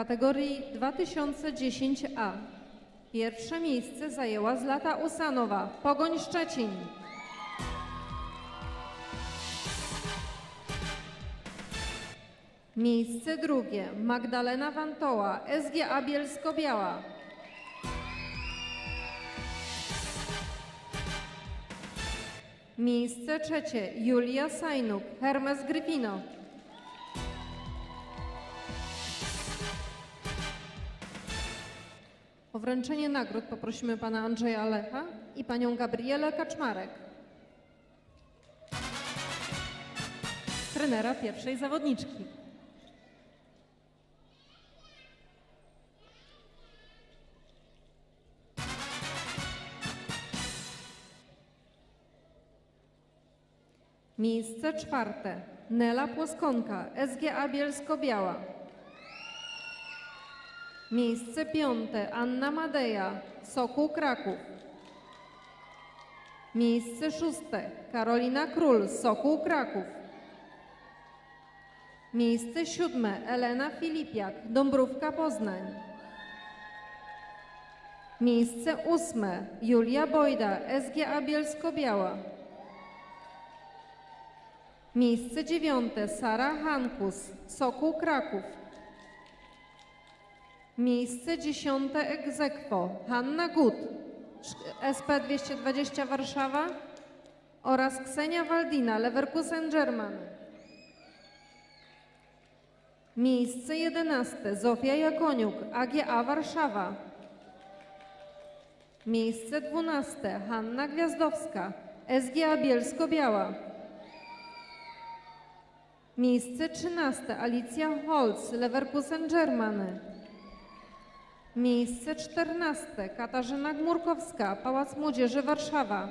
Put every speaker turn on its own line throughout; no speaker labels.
kategorii 2010A. Pierwsze miejsce zajęła Zlata Usanowa, Pogoń Szczecin. Miejsce drugie Magdalena Wantoła, SGA Bielsko-Biała. Miejsce trzecie Julia Sajnuk, Hermes Gryfino. Wręczenie nagród poprosimy pana Andrzeja Lecha i panią Gabrielę Kaczmarek. Trenera pierwszej zawodniczki. Miejsce czwarte Nela Płoskonka, SGA Bielsko-Biała. Miejsce piąte Anna Madeja, Sokół Kraków. Miejsce szóste Karolina Król, Sokół Kraków. Miejsce siódme Elena Filipiak, Dąbrówka Poznań. Miejsce ósme Julia Bojda, SGA Bielsko-Biała. Miejsce dziewiąte Sara Hankus, Sokół Kraków. Miejsce dziesiąte Egzekwo Hanna Gut, SP 220 Warszawa oraz Ksenia Waldina, Leverkusen German. Miejsce jedenaste Zofia Jakoniuk, AGA Warszawa. Miejsce dwunaste Hanna Gwiazdowska, SGA Bielsko-Biała. Miejsce 13 Alicja Holz, Leverkusen Germany. Miejsce 14 Katarzyna Gmurkowska, Pałac Młodzieży Warszawa.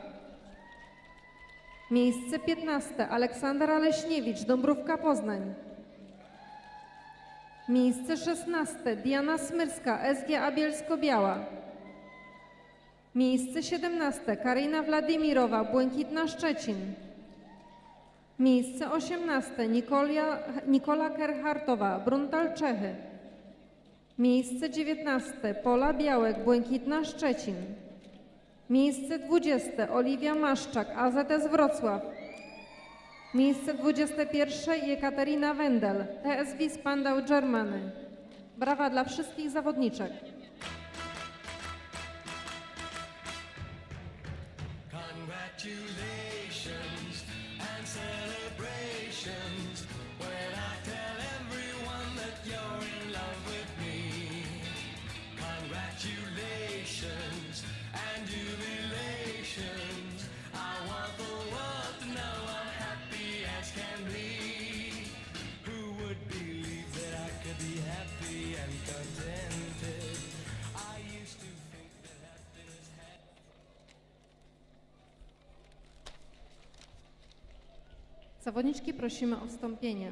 Miejsce 15 Aleksandra Leśniewicz, Dąbrówka Poznań. Miejsce 16 Diana Smyrska, SGA Bielsko-Biała. Miejsce 17 Karina Wladimirowa, Błękitna Szczecin. Miejsce 18. Nikolia, Nikola Kerhartowa, Bruntal Czechy. Miejsce 19. Pola Białek, Błękitna Szczecin. Miejsce 20. Oliwia Maszczak, AZS Wrocław. Miejsce 21. Jekaterina Wendel, TSW Spandau Germany. Brawa dla wszystkich zawodniczek.
Congratulations and celebrations when I tell
Zawodniczki prosimy o wstąpienie.